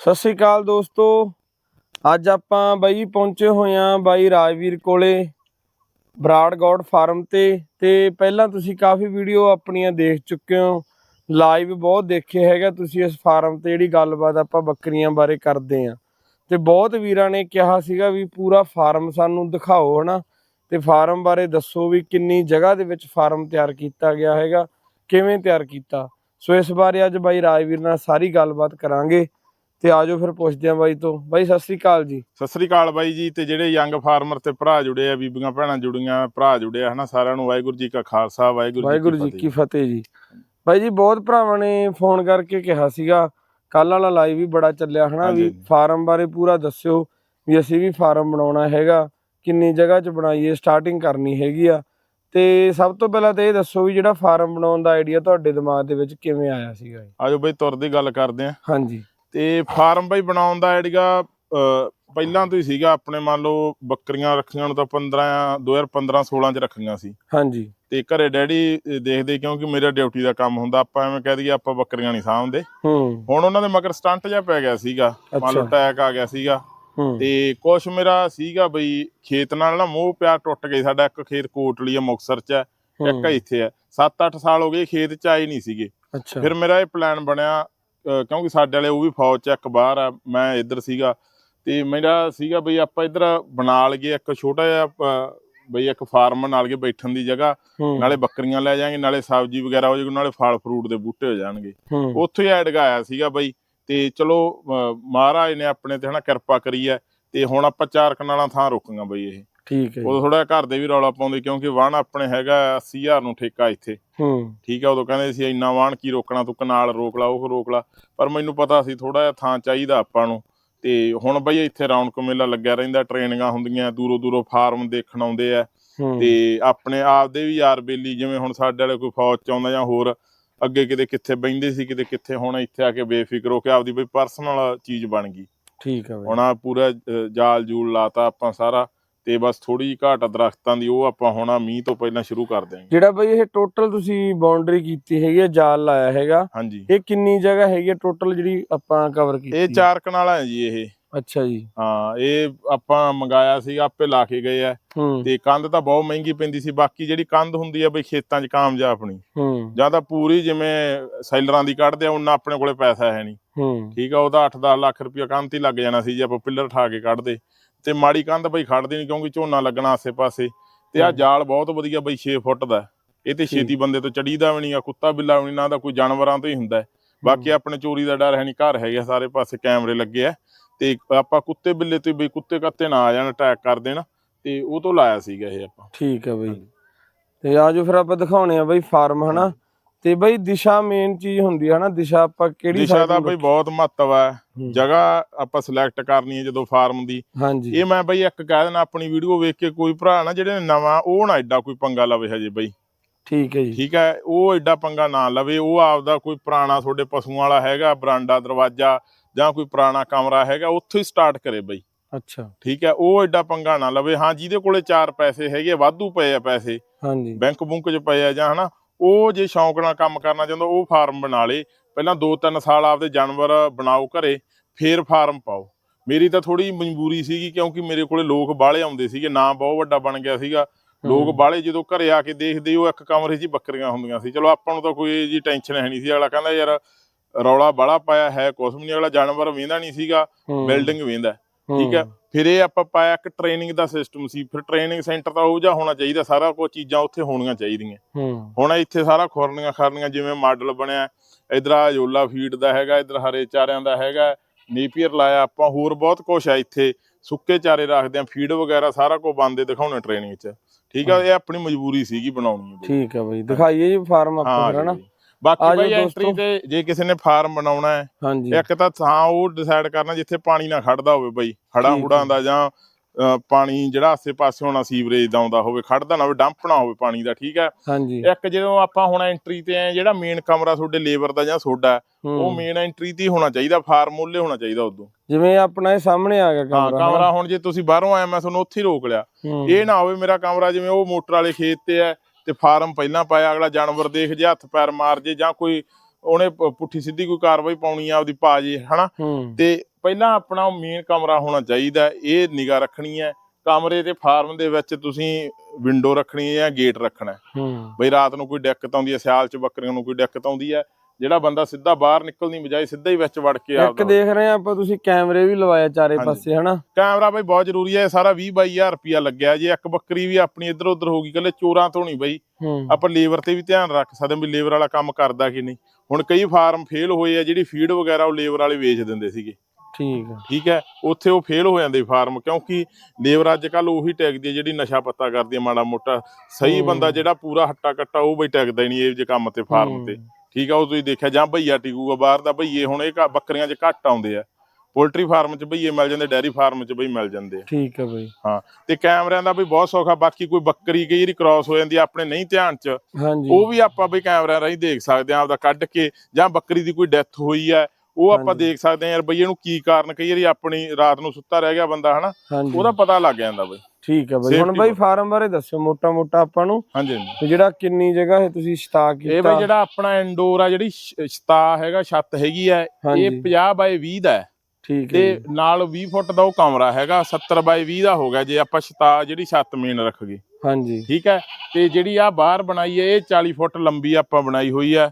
ਸਤਿ ਸ੍ਰੀ ਅਕਾਲ ਦੋਸਤੋ। ਅੱਜ ਆਪਾਂ ਬਾਈ ਪਹੁੰਚੇ ਹੋਏ ਆਂ ਬਾਈ ਰਾਜਵੀਰ ਕੋਲੇ ਬਰਾੜ ਗੌਡ ਫਾਰਮ ਤੇ। ਤੇ ਪਹਿਲਾਂ ਤੁਸੀਂ ਕਾਫੀ ਵੀਡੀਓ ਆਪਣੀਆਂ ਦੇਖ ਚੁੱਕੇ ਹੋ। ਲਾਈਵ ਬਹੁਤ ਦੇਖੇ ਹੈਗਾ ਤੁਸੀਂ ਇਸ ਫਾਰਮ ਤੇ, ਜਿਹੜੀ ਗੱਲਬਾਤ ਆਪਾਂ ਬੱਕਰੀਆਂ ਬਾਰੇ ਕਰਦੇ ਆਂ ਤੇ ਬਹੁਤ ਵੀਰਾਂ ਨੇ ਕਿਹਾ ਸੀਗਾ ਵੀ ਪੂਰਾ ਫਾਰਮ ਸਾਨੂੰ ਦਿਖਾਓ, ਹਨਾ। ਤੇ ਫਾਰਮ ਬਾਰੇ ਦੱਸੋ ਵੀ ਕਿੰਨੀ ਜਗ੍ਹਾ ਦੇ ਵਿੱਚ ਫਾਰਮ ਤਿਆਰ ਕੀਤਾ ਗਿਆ ਹੈਗਾ, ਕਿਵੇਂ ਤਿਆਰ ਕੀਤਾ। ਸੋ ਇਸ ਬਾਰੇ ਅੱਜ ਬਾਈ ਰਾਜਵੀਰ ਨਾਲ ਸਾਰੀ ਗੱਲਬਾਤ ਕਰਾਂਗੇ। ਤੇ ਆਜੋ ਫਿਰ ਪੁੱਛਦੇ ਆਂ ਬਾਈ ਤੋਂ। ਬਾਈ ਸਤਿ ਸ੍ਰੀ ਅਕਾਲ ਜੀ। ਸਤਿ ਸ੍ਰੀ ਅਕਾਲ ਬਾਈ ਜੀ ਤੇ ਜਿਹੜੇ ਯੰਗ ਫਾਰਮਰ ਤੇ ਭਰਾ ਜੁੜੇ ਆ ਬੀਬੀਆਂ ਭੈਣਾਂ ਜੁੜੀਆਂ ਭਰਾ ਜੁੜੇ ਆ ਹਨਾ ਸਾਰਿਆਂ ਨੂੰ ਵਾਹਿਗੁਰੂ ਜੀ ਕਾ ਖਾਲਸਾ ਵਾਹਿਗੁਰੂ ਵਾਹਿਗੁਰੂ ਜੀ ਕੀ ਫਤਿਹ ਜੀ। ਬਾਈ ਜੀ ਬਹੁਤ ਭਰਾਵਾਂ ਨੇ ਫੋਨ ਕਰਕੇ ਕਿਹਾ ਸੀਗਾ। ਕੱਲ ਵਾਲਾ ਲਾਈਵ ਵੀ ਬੜਾ ਚੱਲਿਆ ਹਨਾ ਵੀ। ਫਾਰਮ ਬਾਰੇ ਪੂਰਾ ਦੱਸਿਓ ਵੀ ਅਸੀਂ ਵੀ ਫਾਰਮ ਬਣਾਉਣਾ ਹੈਗਾ ਕਿੰਨੀ ਜਗ੍ਹਾ 'ਚ ਬਣਾਈਏ ਸਟਾਰਟਿੰਗ ਕਰਨੀ ਹੈਗੀ ਆ। ਤੇ ਸਭ ਤੋਂ ਪਹਿਲਾਂ ਤਾਂ ਇਹ ਦੱਸੋ ਵੀ ਜਿਹੜਾ ਫਾਰਮ ਬਣਾਉਣ ਦਾ ਆਈਡੀਆ ਤੁਹਾਡੇ ਦਿਮਾਗ ਦੇ ਵਿੱਚ ਕਿਵੇਂ ਆਇਆ ਸੀਗਾ ਜੀ ਆਜੋ ਬਾਈ ਤੁਰ ਦੀ ਗੱਲ ਕਰਦੇ ਆ ਹਾਂਜੀ। ਤੇ ਫਾਰਮ ਬਾਈ ਬਣਾਉਣ ਦਾ ਆਈਡੀਆ ਪਹਿਲਾਂ ਤੋਂ ਹੀ ਸੀਗਾ। ਆਪਣੇ ਮੰਨ ਲਓ ਬੱਕਰੀਆਂ ਰੱਖੀਆਂ ਨੂੰ ਤਾਂ 15 2015 16 ਚ ਰੱਖੀਆਂ ਸੀ। ਹਾਂਜੀ। ਤੇ ਘਰੇ ਡੈਡੀ ਦੇਖਦੇ ਕਿਉਂਕਿ ਮੇਰਾ ਡਿਊਟੀ ਦਾ ਕੰਮ ਹੁੰਦਾ ਆਪਾਂ ਐਵੇਂ ਕਹਿ ਦਈਏ ਆਪਾਂ ਬੱਕਰੀਆਂ ਨਹੀਂ ਸਾਂਭਦੇ। ਹੂੰ। ਹੁਣ ਉਹਨਾਂ ਦੇ ਮਗਰ ਸਟੰਟ ਜਿਹਾ ਪੈ ਗਿਆ ਸੀਗਾ। ਮੰਨ ਲਓ ਅਟੈਕ ਆ ਗਿਆ ਸੀਗਾ। ਤੇ ਕੁਛ ਮੇਰਾ ਸੀਗਾ ਬਈ ਖੇਤ ਨਾਲ ਨਾ ਮੋਹ ਪਿਆਰ ਟੁੱਟ ਗਈ ਸਾਡਾ ਇੱਕ ਖੇਤ ਕੋਟਲੀ ਆ ਮੁਕਸਰ ਚ ਹੈ, ਇੱਕ ਇੱਥੇ ਹੈ 7-8 ਸਾਲ ਹੋ ਗਏ ਖੇਤ ਚ ਆਏ ਨਹੀਂ ਸੀਗੇ। ਅੱਛਾ। ਫਿਰ ਮੇਰਾ ਇਹ ਪਲਾਨ ਬਣਿਆ ਕਿਉਂਕਿ ਸਾਡੇ ਵਾਲੇ ਉਹ ਵੀ ਫੌਜ ਚ ਇੱਕ ਬਾਹਰ ਆ ਮੈਂ ਇੱਧਰ ਸੀਗਾ ਤੇ ਮੇਰਾ ਸੀਗਾ ਬਈ ਆਪਾਂ ਇੱਧਰ ਬਣਾ ਲਈਏ ਇੱਕ ਛੋਟਾ ਜਿਹਾ ਬਈ ਇੱਕ ਫਾਰਮ ਬਣਾ ਲਈਏ ਬੈਠਣ ਦੀ ਜਗ੍ਹਾ ਨਾਲੇ ਬੱਕਰੀਆਂ ਲੈ ਜਾਾਂਗੇ ਨਾਲੇ ਸਬਜ਼ੀ ਵਗੈਰਾ ਹੋ ਜਾਊਗੀ ਨਾਲੇ ਫਲ ਫਰੂਟ ਦੇ ਬੂਟੇ ਹੋ ਜਾਣਗੇ। ਉੱਥੇ ਐਡ ਗਾਇਆ ਸੀਗਾ ਬਈ ਤੇ ਚਲੋ ਮਹਾਰਾਜ ਨੇ ਆਪਣੇ ਤੇ ਹਨਾ ਕਿਰਪਾ ਕਰੀ ਹੈ ਤੇ ਹੁਣ ਆਪਾਂ ਚਾਰ ਕਨਾਲਾਂ ਥਾਂ ਰੋਕਾਂਗਾ ਬਈ ਇਹ। ਠੀਕ ਹੈ ਜੀ। ਉਦੋਂ ਥੋੜਾ ਘਰ ਦੇ ਵੀ ਰੌਲਾ ਪਾਉਂਦੇ ਕਿਉਂਕਿ ਵਾਹਣ ਆਪਣੇ ਹੈਗਾ 80000 ਨੂੰ ਠੇਕਾ ਇੱਥੇ। ਹੂੰ। ਠੀਕ ਆ ਉਦੋਂ ਕਹਿੰਦੇ ਸੀ ਇੰਨਾ ਵਾਹਣ ਕੀ ਰੋਕਣਾ ਤੂੰ ਕਨਾਲ ਰੋਕ ਲਾ ਉਹ ਰੋਕ ਲਾ। ਪਰ ਮੈਨੂੰ ਪਤਾ ਸੀ ਥੋੜਾ ਜਿਹਾ ਥਾਂ ਚਾਹੀਦਾ ਆਪਾਂ ਨੂੰ। ਤੇ ਹੁਣ ਬਈ ਇੱਥੇ ਰੌਣਕ ਮੇਲਾ ਲੱਗਿਆ ਰਹਿੰਦਾ ਟ੍ਰੇਨਿੰਗਾਂ ਹੁੰਦੀਆਂ ਦੂਰੋਂ ਦੂਰੋਂ ਫਾਰਮ ਦੇਖਣ ਆਉਂਦੇ ਆ। ਹੂੰ। ਤੇ ਆਪਣੇ ਆਪ ਦੇ ਵੀ ਯਾਰ ਬੇਲੀ ਜਿਵੇਂ ਹੁਣ ਸਾਡੇ ਵਾਲੇ ਕੋਈ ਫੌਜ ਚ ਆਉਂਦਾ ਜਾਂ ਹੋਰ ਅੱਗੇ ਕਿਤੇ ਕਿੱਥੇ ਬੈਂਦੇ ਸੀ ਕਿਤੇ ਕਿੱਥੇ ਹੁਣ ਇੱਥੇ ਆ ਕੇ ਬੇਫਿਕਰ ਹੋ ਕੇ ਆਪਦੀ ਬਈ ਪਰਸਨਲ ਚੀਜ਼ ਬਣ ਗਈ। ਠੀਕ ਹੈ ਬਾਈ। ਹੁਣ ਆ ਪੂਰਾ ਅ, ਜਾਲ ਜੂਲ ਲਾਤਾ ਆਪਾਂ ਸਾਰਾ। ਤੇ ਬਸ ਥੋੜੀ ਜਿਹੀ ਘਾਟ ਆ ਦਰਖਤਾਂ ਦੀ ਉਹ ਆਪਾਂ ਹੁਣ ਮੀਂਹ ਤੋਂ ਪਹਿਲਾਂ ਸ਼ੁਰੂ ਕਰ ਦਿਆਂਗੇ। ਜਿਹੜਾ ਬਈ ਇਹ ਟੋਟਲ ਤੁਸੀਂ ਬਾਉਂਡਰੀ ਕੀਤੀ ਹੈਗੀ ਹੈ ਜਾਲ ਲਾਇਆ ਹੈਗਾ ਹਾਂਜੀ। ਇਹ ਕਿੰਨੀ ਜਗ੍ਹਾ ਹੈਗੀ ਹੈ ਟੋਟਲ ਜਿਹੜੀ ਆਪਾਂ ਕਵਰ ਕੀਤੀ ਇਹ ਚਾਰ ਕਨਾਲਾਂ ਹੈ ਜੀ ਇਹ। ਅੱਛਾ ਜੀ। ਹਾਂ ਇਹ ਆਪਾਂ ਮੰਗਾਇਆ ਸੀ ਆਪੇ ਲਾ ਕੇ ਗਏ ਆ। ਤੇ ਕੰਧ ਤਾਂ ਬਹੁਤ ਮਹਿੰਗੀ ਪੈਂਦੀ ਸੀ ਬਾਕੀ ਜਿਹੜੀ ਕੰਧ ਹੁੰਦੀ ਆ ਬਈ ਖੇਤਾਂ 'ਚ ਕਾਮਯਾਬ ਆਪਣੀ। ਜਾਂ ਤਾਂ ਪੂਰੀ ਜਿਵੇਂ ਸੈਲਰਾਂ ਦੀ ਕੱਢਦੇ ਆ ਉਹਨਾਂ ਆਪਣੇ ਕੋਲੇ ਪੈਸਾ ਹੈ ਨਹੀਂ। ਠੀਕ ਆ ਉਹਦਾ 8-10 ਲੱਖ ਰੁਪਇਆ ਕੰਧ ਹੀ ਲੱਗ ਜਾਣਾ ਸੀ ਜੇ ਆਪਾਂ ਪਿੱਲਰ ਠਾ ਕੇ ਕੱਢਦੇ। ਤੇ ਮਾੜੀ ਕੰਧ ਬਈ ਖੜਦੀ ਨਹੀਂ ਕਿਉਂਕਿ ਝੋਨਾ ਲੱਗਣਾ ਆਸੇ-ਪਾਸੇ ਤੇ ਆ। ਜਾਲ ਬਹੁਤ ਵਧੀਆ ਬਈ 6 ਫੁੱਟ ਦਾ। ਇਹ ਤੇ ਛੇਤੀ ਬੰਦੇ ਤੋਂ ਚੜੀਦਾ ਵੀ ਨਹੀਂ ਆ ਕੁੱਤਾ ਬਿੱਲਾ ਵੀ ਨਹੀਂ ਨਾ ਦਾ ਕੋਈ ਜਾਨਵਰਾਂ ਤੋਂ ਹੀ ਹੁੰਦਾ। ਬਾਕੀ ਆਪਣੇ ਚੋਰੀ ਦਾ ਡਰ ਹੈ ਨਹੀਂ ਘਰ ਹੈਗੇ ਆ, ਸਾਰੇ ਪਾਸੇ ਕੈਮਰੇ ਲੱਗੇ ਆ ਤੇ ਆਪਾਂ ਕੁੱਤੇ ਬਿੱਲੇ ਤੇ ਬਈ ਕੁੱਤੇ ਕੱਤੇ ਨਾ ਆ ਜਾਣ ਅਟੈਕ ਕਰ ਦੇਣ ਤੇ ਉਹ ਤੋਂ ਲਾਇਆ ਸੀਗਾ ਇਹ ਆਪਾਂ ਠੀਕ ਹੈ ਬਈ। ਤੇ ਆਜੋ ਫਿਰ ਆਪਾਂ ਦਿਖਾਉਣੇ ਆ ਬਈ ਫਾਰਮ ਹਨਾ ਤੇ ਬਈ ਦਿਸ਼ਾ ਮੇਨ ਚੀਜ਼ ਹੁੰਦੀ ਹੈ ਹਨਾ? ਦਿਸ਼ਾ ਆਪਾਂ ਕਿਹੜੀ ਦਿਸ਼ਾ ਦਾ ਨੂੰ ਬਈ ਬਹੁਤ ਮਹੱਤਵ ਹੈ। ਜਗ੍ਹਾ ਆਪਾਂ ਸਿਲੈਕਟ ਕਰਨੀ ਹੈ ਜਦੋਂ ਫਾਰਮ ਦੀ। ਇਹ ਮੈਂ ਬਈ ਇੱਕ ਕਹਿ ਦੇਣਾ ਆਪਣੀ ਵੀਡੀਓ ਵੇਖ ਕੇ ਕੋਈ ਭਰਾ ਨਾ ਜਿਹੜੇ ਨਵਾਂ ਉਹ ਨਾ ਐਡਾ ਕੋਈ ਪੰਗਾ ਲਵੇ ਹਜੇ ਬਈ। ਠੀਕ ਹੈ ਜੀ। ਠੀਕ ਹੈ ਉਹ ਐਡਾ ਪੰਗਾ ਨਾ ਲਵੇ। ਉਹ ਆਪਦਾ ਕੋਈ ਪੁਰਾਣਾ ਤੁਹਾਡੇ ਪਸ਼ੂਆਂ ਵਾਲਾ ਹੈਗਾ ਬਰਾਂਡਾ ਦਰਵਾਜ਼ਾ ਜਾਂ ਕੋਈ ਪੁਰਾਣਾ ਕਮਰਾ ਹੈਗਾ ਉੱਥੋਂ ਹੀ ਸਟਾਰਟ ਕਰੇ ਬਈ। ਅੱਛਾ। ਠੀਕ ਹੈ ਉਹ ਐਡਾ ਪੰਗਾ ਨਾ ਲਵੇ। ਹਾਂ ਜਿਹਦੇ ਕੋਲੇ ਚਾਰ ਪੈਸੇ ਹੈਗੇ ਵਾਧੂ ਪਏ ਆ ਪੈਸੇ। ਹਾਂਜੀ। ਬੈਂਕ ਬੁੰਕ 'ਚ ਪਏ ਆ ਜਾਂ ਹਨਾ ਉਹ ਜੇ ਸ਼ੌਂਕ ਨਾਲ ਕੰਮ ਕਰਨਾ ਚਾਹੁੰਦਾ ਉਹ ਫਾਰਮ ਬਣਾ ਲੇ। ਪਹਿਲਾਂ 2-3 ਸਾਲ ਆਪਦੇ ਜਾਨਵਰ ਬਣਾਓ ਘਰੇ ਫੇਰ ਫਾਰਮ ਪਾਓ। ਮੇਰੀ ਤਾਂ ਥੋੜੀ ਮਜਬੂਰੀ ਸੀਗੀ ਕਿਉਂਕਿ ਮੇਰੇ ਕੋਲੇ ਲੋਕ ਬਾਹਲੇ ਆਉਂਦੇ ਸੀਗੇ ਨਾਂ ਬਹੁਤ ਵੱਡਾ ਬਣ ਗਿਆ ਸੀਗਾ। ਲੋਕ। ਬਾਹਲੇ ਜਦੋਂ ਘਰੇ ਆ ਕੇ ਦੇਖਦੇ ਉਹ ਇੱਕ ਕਮਰੇ 'ਚ ਬੱਕਰੀਆਂ ਹੁੰਦੀਆਂ ਸੀ। ਚਲੋ ਆਪਾਂ ਨੂੰ ਤਾਂ ਕੋਈ ਜੀ ਟੈਨਸ਼ਨ ਹੈ ਨਹੀਂ ਸੀ। ਅਗਲਾ ਕਹਿੰਦਾ ਯਾਰ ਰੌਲਾ ਬਾਹਲਾ ਪਾਇਆ ਹੈ ਕੁਛ ਵੀ ਨਹੀਂ। ਅਗਲਾ ਜਾਨਵਰ ਵੇਂਦਾ ਨਹੀਂ ਸੀਗਾ ਬਿਲਡਿੰਗ ਵੇਂਦਾ ਠੀਕ ਹੈ। ਫਿਰ ਇਹ ਆਪਾਂ ਪਾਇਆ ਇੱਕ ਟ੍ਰੇਨਿੰਗ ਦਾ ਸਿਸਟਮ ਸੀ ਫਿਰ ਟ੍ਰੇਨਿੰਗ ਸੈਂਟਰ ਤਾਂ ਉਹ ਜਿਹਾ ਹੋਣਾ ਚਾਹੀਦਾ ਸਾਰਾ ਕੁਝ ਚੀਜ਼ਾਂ ਉੱਥੇ ਹੋਣੀਆਂ ਚਾਹੀਦੀਆਂ। ਹੁਣ ਇੱਥੇ ਸਾਰਾ ਖੁਰਨੀਆਂ ਖਰਨੀਆਂ ਜਿਵੇਂ ਮਾਡਲ ਬਣਿਆ ਇਧਰ ਆ ਜੋਲਾ ਫੀਡ ਦਾ ਹੈਗਾ ਇਧਰ ਹਰੇ ਚਾਰਿਆਂ ਦਾ ਹੈਗਾ ਨੇਪੀਅਰ ਲਾਇਆ ਆਪਾਂ ਹੋਰ ਬਹੁਤ ਕੁਝ ਆ ਇੱਥੇ। ਸੁੱਕੇ ਚਾਰੇ ਰੱਖਦੇ ਆ ਫੀਡ ਵਗੈਰਾ ਸਾਰਾ ਕੁਝ ਬੰਦੇ ਦਿਖਾਉਣੇ ਟ੍ਰੇਨਿੰਗ 'ਚ। ਠੀਕ ਆ ਇਹ ਆਪਣੀ ਮਜਬੂਰੀ ਸੀਗੀ ਬਣਾਉਣੀ। ਠੀਕ ਹੈ ਬਈ ਦਿਖਾਈਏ ਜੀ ਫਾਰਮ ਆਪਾਂ ਹਨਾ। ਬਾਕੀ ਬਈ ਐਂਟਰੀ। ਤੇ ਜੇ ਕਿਸੇ ਨੇ ਫਾਰਮ ਬਣਾਉਣਾ ਹੈ ਇੱਕ ਤਾਂ ਥਾਂ ਉਹ ਡਿਸਾਈਡ ਕਰਨਾ ਜਿੱਥੇ ਪਾਣੀ ਨਾ ਖੜਦਾ ਹੋਵੇ ਬਈ ਹੜਾਂ ਹੁੜਾਂ। ਦਾ ਜਾਂ ਪਾਣੀ ਜਿਹੜਾ ਆਸੇ ਪਾਸੇ ਹੋਣਾ ਸੀਵਰੇਜ ਦਾ ਆਉਂਦਾ ਹੋਵੇ ਖੜਦਾ ਨਾ ਹੋਵੇ ਡੰਪ ਨਾ ਹੋਵੇ ਪਾਣੀ ਦਾ ਠੀਕ ਹੈ? ਇੱਕ ਜਦੋਂ ਆਪਾਂ ਹੁਣ ਐਂਟਰੀ ਤੇ ਆਏ ਜਿਹੜਾ ਮੇਨ ਕਮਰਾ ਤੁਹਾਡੇ ਲੇਬਰ ਦਾ ਜਾਂ ਤੁਹਾਡਾ ਹੈ, ਉਹ। ਮੇਨ ਐਂਟਰੀ ਤੇ ਹੋਣਾ ਚਾਹੀਦਾ ਫਾਰਮ ਉੱਲੇ ਹੋਣਾ ਚਾਹੀਦਾ ਉਦੋਂ। ਜਿਵੇਂ ਆਪਣਾ ਇਹ ਸਾਹਮਣੇ ਆ ਗਿਆ ਹਾਂ ਕਮਰਾ ਕਮਰਾ ਹੁਣ ਜੇ ਤੁਸੀਂ ਬਾਹਰੋਂ ਆਏ ਮੈਂ ਤੁਹਾਨੂੰ ਉੱਥੇ ਹੀ ਰੋਕ ਲਿਆ। ਇਹ ਨਾ ਹੋਵੇ ਮੇਰਾ ਕਮਰਾ ਜਿਵੇਂ ਉਹ ਮੋਟਰ ਵਾਲੇ ਖੇਤ ਤੇ ਹੈ ਤੇ ਫਾਰਮ ਪਹਿਲਾਂ ਪਾਇਆ ਅਗਲਾ ਜਾਨਵਰ ਦੇਖ ਜੇ ਹੱਥ ਪੈਰ ਮਾਰ ਜੇ ਜਾਂ ਕੋਈ ਉਹਨੇ ਪੁੱਠੀ ਸਿੱਧੀ ਕੋਈ ਕਾਰਵਾਈ ਪਾਉਣੀ ਆ ਆਪਦੀ ਪਾ ਜੇ ਹਨਾ? ਤੇ ਪਹਿਲਾਂ ਆਪਣਾ ਮੇਨ ਕਮਰਾ ਹੋਣਾ ਚਾਹੀਦਾ ਇਹ ਨਿਗਾ ਰੱਖਣੀ ਹੈ। ਕਮਰੇ ਤੇ ਫਾਰਮ ਦੇ ਵਿੱਚ ਤੁਸੀਂ ਵਿੰਡੋ ਰੱਖਣੀ ਹੈ ਜਾਂ ਗੇਟ ਰੱਖਣਾ। ਹੂੰ। ਬਈ ਰਾਤ ਨੂੰ ਕੋਈ ਦਿੱਕਤ ਆਉਂਦੀ ਹੈ ਸਿਆਲ ਚ ਬੱਕਰੀਆਂ ਨੂੰ ਕੋਈ ਦਿੱਕਤ ਆਉਂਦੀ ਹੈ ਜਿਹੜਾ ਬੰਦਾ ਸਿੱਧਾ ਬਾਹਰ ਨਿਕਲਣ ਦੀ ਬਜਾਏ ਸਿੱਧਾ ਹੀ ਵਿੱਚ ਵੜ ਕੇ ਇੱਕ ਆਪਦਾ। ਦੇਖ ਰਹੇ ਆ ਆਪਾਂ ਤੁਸੀਂ ਕੈਮਰੇ ਵੀ ਲਵਾਏ ਚਾਰੇ। ਪਾਸੇ ਹਨਾ? ਕੈਮਰਾ ਬਈ ਬਹੁਤ ਜ਼ਰੂਰੀ ਹੈ ਸਾਰਾ 20 22000 ਰੁਪਿਆ ਲੱਗਿਆ। ਜੇ ਇੱਕ ਬੱਕਰੀ ਵੀ ਆਪਣੀ ਇੱਧਰ ਉੱਧਰ ਹੋ ਗਈ ਕੱਲੇ ਚੋਰਾਂ ਤੋਂ ਨਹੀਂ ਬਈ। ਹੂੰ। ਆਪਾਂ ਲੇਬਰ ਤੇ ਵੀ ਧਿਆਨ ਰੱਖ ਸਕਦੇ ਹਾਂ ਵੀ ਲੇਬਰ ਵਾਲਾ ਕੰਮ ਕਰਦਾ ਕਿ ਨਹੀਂ। ਹੁਣ ਕਈ ਫਾਰਮ ਫੇਲ ਹੋਏ ਆ ਜਿਹੜੀ ਫੀਡ ਵਗੈਰਾ ਉਹ ਲੇਬਰ ਵਾਲੇ ਵੇਚ ਦਿੰਦੇ ਸੀਗੇ। ਠੀਕ ਆ। ਠੀਕ ਹੈ ਉੱਥੇ ਉਹ ਫੇਲ ਹੋ ਜਾਂਦੇ ਫਾਰਮ ਕਿਉਂਕਿ ਲੇਬਰ ਅੱਜ ਕੱਲ ਉਹੀ ਟੈਗਦੀ ਹੈ ਜਿਹੜੀ ਨਸ਼ਾ ਪੱਤਾ ਕਰਦੀ ਹੈ ਮਾੜਾ ਮੋਟਾ। ਸਹੀ ਹੂੰ। ਬੰਦਾ ਜਿਹੜਾ ਪੂਰਾ ਹੱਟਾ ਕੱਟਾ ਉਹ ਬਈ ਟੈਗਦਾ ਹੀ ਨਹੀਂ ਇਹ ਜੇ ਕੰਮ ਤੇ ਫਾਰਮ ਤੇ। ਠੀਕ ਆ ਉਹ ਤੁਸੀਂ ਦੇਖਿਆ ਜਾਂ ਭਈਆ ਟਿਕੂਗਾ ਬਾਹਰ ਦਾ ਭਈਏ ਹੁਣ ਇਹ ਘ- ਬੱਕਰੀਆਂ 'ਚ ਘੱਟ ਆਉਂਦੇ ਆ। ਪੋਲਟਰੀ ਫਾਰਮ 'ਚ ਭਈਏ ਮਿਲ ਜਾਂਦੇ ਡੈਰੀ ਫਾਰਮ 'ਚ ਬਈ ਮਿਲ ਜਾਂਦੇ ਆ। ਠੀਕ ਆ ਬਈ। ਤੇ ਕੈਮਰਿਆਂ ਦਾ ਵੀ ਬਹੁਤ ਸੌਖਾ ਬਾਕੀ ਕੋਈ ਬੱਕਰੀ ਕਈ ਵਾਰੀ ਕ੍ਰਾਸ ਹੋ ਜਾਂਦੀ ਆ ਆਪਣੇ ਨਹੀਂ ਧਿਆਨ 'ਚ ਹਾਂਜੀ। ਉਹ ਵੀ ਆਪਾਂ ਬਈ ਕੈਮਰਿਆਂ ਰਾਹੀਂ ਦੇਖ ਸਕਦੇ ਆ ਆਪਦਾ ਕੱਢ ਕੇ ਜਾਂ ਬੱਕਰੀ ਦੀ ਕੋਈ ਡੈਥ ਹੋਈ ਹੈ ਉਹ ਆਪਾਂ ਹਾਂਜੀ। ਦੇਖ ਸਕਦੇ ਆ ਯਾਰ ਬਈ ਇਹਨੂੰ ਕੀ ਕਾਰਨ ਕਈ ਵਾਰੀ ਆਪਣੀ ਰਾਤ ਨੂੰ ਸੁੱਤਾ ਰਹਿ ਗਿਆ ਬੰਦਾ ਹਨਾ ਹਾਂਜੀ। ਉਹਦਾ ਪਤਾ ਲੱਗ ਜਾਂਦਾ ਬਈ। ਠੀਕ ਆ ਬਈ। ਹੁਣ ਬਈ। ਫਾਰਮ ਬਾਰੇ ਦੱਸੋ ਮੋਟਾ ਮੋਟਾ ਆਪਾਂ ਨੂੰ। ਹਾਂਜੀ ਤੇ ਜਿਹੜਾ ਕਿੰਨੀ ਜਗ੍ਹਾ ਹੈ ਤੁਸੀਂ ਸਟਾ ਕੀਤਾ। ਇਹ ਬਈ ਜਿਹੜਾ ਆਪਣਾ ਇੰਡੋਰ ਆ ਜਿਹੜੀ ਛਤਾ ਹੈਗਾ ਛੱਤ ਹੈਗੀ ਆ ਇਹ ਹਾਂਜੀ। 50 ਬਾਈ 20 ਦਾ ਹੈ। ਠੀਕ ਹੈ ਤੇ। ਨਾਲ 20 ਫੁੱਟ ਦਾ ਉਹ ਕਮਰਾ ਹੈਗਾ 70 ਬਾਈ 20 ਦਾ ਹੋ ਗਿਆ ਜੇ ਆਪਾਂ ਛਤਾ ਜਿਹੜੀ ਛੱਤ ਮੇਨ ਰੱਖ ਗਏ। ਹਾਂਜੀ। ਠੀਕ ਹੈ? ਤੇ ਜਿਹੜੀ ਆ ਬਾਹਰ ਬਣਾਈ ਹੈ ਇਹ 40 ਫੁੱਟ ਲੰਬੀ ਆਪਾਂ ਬਣਾਈ ਹੋਈ ਹੈ।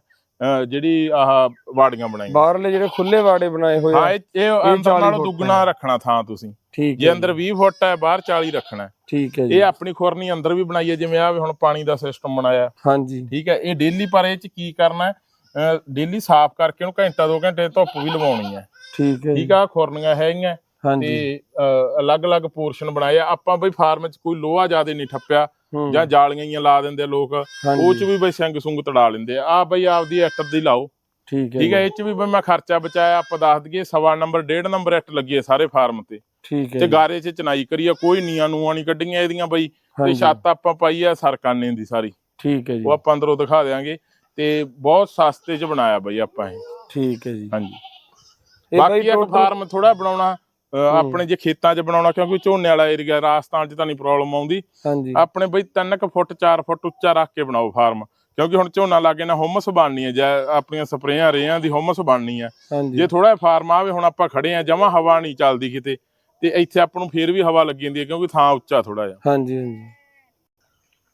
ਜਿਹੜੀ ਆਹ ਵਾੜੀਆਂ ਬਣਾਈਆਂ। ਬਾਹਰਲੇ ਜਿਹੜੇ ਖੁੱਲੇ ਵਾੜੇ ਬਣਾਏ ਹੋਏ ਹਾਂ ਆ ਇਹ ਇਹ ਅੰਦਰ 40 ਨਾਲੋਂ ਦੁੱਗਣਾ ਹੈ। ਰੱਖਣਾ ਥਾਂ ਤੁਸੀਂ। ਠੀਕ ਜੇ ਹੈ ਅੰਦਰ ਜੀ, 20 ਫੁੱਟ ਹੈ ਬਾਹਰ 40 ਰੱਖਣਾ ਹੈ। ਠੀਕ ਹੈ ਜੀ। ਇਹ ਆਪਣੀ ਖੁਰਨੀ ਅੰਦਰ ਵੀ ਬਣਾਈ ਹੈ ਜਿਵੇਂ ਆ ਹੁਣ ਪਾਣੀ ਦਾ ਸਿਸਟਮ ਬਣਾਇਆ ਹਾਂਜੀ। ਠੀਕ ਹੈ ਇਹ ਡੇਲੀ ਪਰ ਇਹ ਚ ਕੀ ਕਰਨਾ ਹੈ? ਡੇਲੀ ਸਾਫ਼ ਕਰਕੇ ਉਹਨੂੰ ਘੰਟਾ ਦੋ ਘੰਟੇ ਧੁੱਪ ਵੀ ਲਵਾਉਣੀ ਹੈ। ਠੀਕ ਹੈ ਠੀਕ ਆ ਖੁਰਨੀਆਂ ਹੈਗੀਆਂ। ਤੇ ਅਲੱਗ-ਅਲੱਗ ਪੋਰਸ਼ਨ ਬਣਾਏ ਆ। ਆਪਾਂ ਬਈ ਫਾਰਮ 'ਚ ਕੋਈ ਲੋਹਾ ਜ਼ਿਆਦਾ ਨਹੀਂ ਠੱਪਿਆ ਜਾਂ ਜਾਲੀਆਂ ਹੀ ਲਾ ਦਿੰਦੇ ਆ ਲੋਕ। ਉਹ 'ਚ ਵੀ ਬਈ ਸਿੰਗ ਸੁੰਗ ਤੜਾ ਲੈਂਦੇ ਆ। ਆ ਬਈ ਆਪਦੀ ਇੱਟ ਦੀ ਲਾਓ। ਠੀਕ ਹੈ ਠੀਕ ਹੈ ਇਹ 'ਚ ਵੀ ਬਈ ਮੈਂ ਖਰਚਾ ਬਚਾਇਆ ਆਪਾਂ ਦੱਸ ਦਈਏ ਸਵਾ ਨੰਬਰ ਡੇਢ ਨੰਬਰ ਇੱਟ ਲੱਗੀ ਹੈ ਸਾਰੇ ਫਾਰਮ ਤੇ। ਠੀਕ ਹੈ ਤੇ ਗਾਰੇ 'ਚ ਚਨਾਈ ਕਰੀ ਆ ਕੋਈ ਨੀਆਂ ਨੂਆਂ ਨਹੀਂ ਕੱਢੀਆਂ ਇਹਦੀਆਂ ਬਈ। ਤੇ ਛੱਤ ਆਪਾਂ ਪਾਈ ਆ ਸਰਕਾਨੇ ਦੀ ਸਾਰੀ। ਠੀਕ ਹੈ ਜੀ। ਉਹ ਆਪਾਂ ਅੰਦਰੋਂ ਦਿਖਾ ਦੇਾਂਗੇ ਤੇ ਬਹੁਤ ਸਸਤੇ 'ਚ ਬਣਾਇਆ ਬਈ ਆਪਾਂ ਇਹ। ਠੀਕ ਹੈ ਜੀ। ਹਾਂਜੀ। ਬਾਕੀ ਇੱਕ ਫਾਰਮ ਥੋੜਾ ਬਣਾਉਣਾ। ਆਪਣੇ ਜੇ ਖੇਤਾਂ 'ਚ ਬਣਾਉਣਾ ਕਿਉਂਕਿ ਝੋਨੇ ਵਾਲਾ ਏਰੀਆ ਰਾਜਸਥਾਨ 'ਚ ਤਾਂ ਨਹੀਂ ਪ੍ਰੋਬਲਮ ਆਉਂਦੀ। ਹਾਂਜੀ। ਆਪਣੇ ਬਈ 3 ਫੁੱਟ 4 ਫੁੱਟ ਉੱਚਾ ਰੱਖ ਕੇ ਬਣਾਓ ਫਾਰਮ ਕਿਉਂਕਿ ਹੁਣ ਝੋਨਾ ਲੱਗੇ ਨਾ ਹੁਮਸ ਬਣਨੀ ਹੈ ਜਾਂ ਆਪਣੀਆਂ ਸਪਰੇਆਂ ਰੇਆਂ ਦੀ ਹੁਮਸ ਬਣਨੀ ਹੈ। ਜੇ ਥੋੜਾ ਫਾਰਮ ਆਵੇ ਹੁਣ ਆਪਾਂ ਖੜੇ ਆ ਜਮਾ ਹਵਾ ਨਹੀਂ ਚੱਲਦੀ ਕਿਤੇ ਤੇ ਇੱਥੇ ਆਪਾਂ ਨੂੰ ਫੇਰ ਵੀ ਹਵਾ ਲੱਗੀ ਜਾਂਦੀ ਹੈ ਕਿਉਂਕਿ ਥਾਂ ਉੱਚਾ ਥੋੜਾ ਜਿਹਾ। ਹਾਂਜੀ ਹਾਂਜੀ।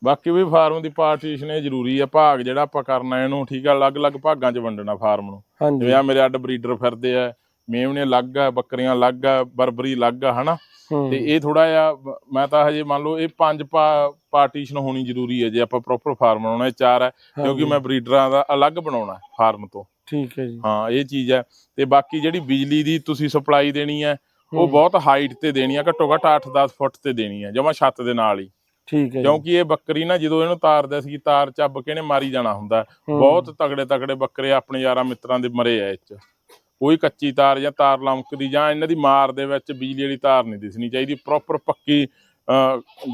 ਬਾਕੀ ਵੀ ਫਾਰਮ ਦੀ ਪਾਰਟੀਸ਼ਨ ਇਹ ਜ਼ਰੂਰੀ ਹੈ ਭਾਗ ਜਿਹੜਾ ਆਪਾਂ ਕਰਨਾ ਇਹਨੂੰ ਠੀਕ ਆ ਅਲੱਗ-ਅਲੱਗ ਭਾਗਾਂ 'ਚ ਵੰਡਣਾ ਫਾਰਮ ਨੂੰ। ਜਿਵੇਂ ਆ ਮੇਰੇ ਅੱਡ ਬਰੀਡਰ ਫਿਰਦੇ ਆ ਮੇਵਣੇ ਅਲੱਗ ਆ ਬੱਕਰੀਆਂ ਅਲੱਗ ਆ ਬਰਬਰੀ ਅਲੱਗ ਆ ਹਨਾ? ਹੂੰ, ਤੇ ਇਹ ਥੋੜਾ ਜਿਹਾ ਮੈਂ ਤਾਂ ਹਜੇ ਮੰਨ ਲਓ ਇਹ ਪੰਜ ਪਾਰਟੀਸ਼ਨ ਹੋਣੀ ਜ਼ਰੂਰੀ ਹੈ ਜੇ ਆਪਾਂ ਪ੍ਰੋਪਰ ਫਾਰਮ ਬਣਾਉਣਾ ਇਹ ਚਾਰ ਹੈ ਕਿਉਂਕਿ ਮੈਂ ਬਰੀਡਰਾਂ ਦਾ ਅਲੱਗ ਬਣਾਉਣਾ ਫਾਰਮ ਤੋਂ। ਠੀਕ ਹੈ ਜੀ। ਹਾਂ ਇਹ ਚੀਜ਼ ਹੈ। ਤੇ ਬਾਕੀ ਜਿਹੜੀ ਬਿਜਲੀ ਦੀ ਤੁਸੀਂ ਸਪਲਾਈ ਦੇਣੀ ਹੈ ਉਹ ਹੂੰ, ਬਹੁਤ ਹਾਈਟ ਤੇ ਦੇਣੀ ਹੈ ਘੱਟੋ ਘੱਟ 8-10 ਫੁੱਟ ਤੇ ਦੇਣੀ ਹੈ ਜਮਾ ਛੱਤ ਦੇ ਨਾਲ ਹੀ। ਠੀਕ ਹੈ ਕਿਉਂਕਿ ਇਹ ਬੱਕਰੀ ਨਾ ਜਦੋਂ ਇਹਨੂੰ ਤਾਰਦਾ ਸੀ ਤਾਰ ਚੱਬ ਕੇ ਇਹਨੇ ਮਾਰੀ ਜਾਣਾ ਹੁੰਦਾ ਹੂੰ, ਬਹੁਤ ਤਗੜੇ ਤਗੜੇ ਬੱਕਰੇ ਆਪਣੇ ਯਾਰਾਂ ਮਿੱਤਰਾਂ ਦੇ ਮਰੇ ਆ ਇਹ ਚ। ਕੋਈ ਕੱਚੀ ਤਾਰ ਜਾਂ ਤਾਰ ਲਮਕਦੀ ਜਾਂ ਇਹਨਾਂ ਦੀ ਮਾਰ ਦੇ ਵਿੱਚ ਬਿਜਲੀ ਵਾਲੀ ਤਾਰ ਨਹੀਂ ਦਿਸਣੀ ਚਾਹੀਦੀ। ਪ੍ਰੋਪਰ ਪੱਕੀ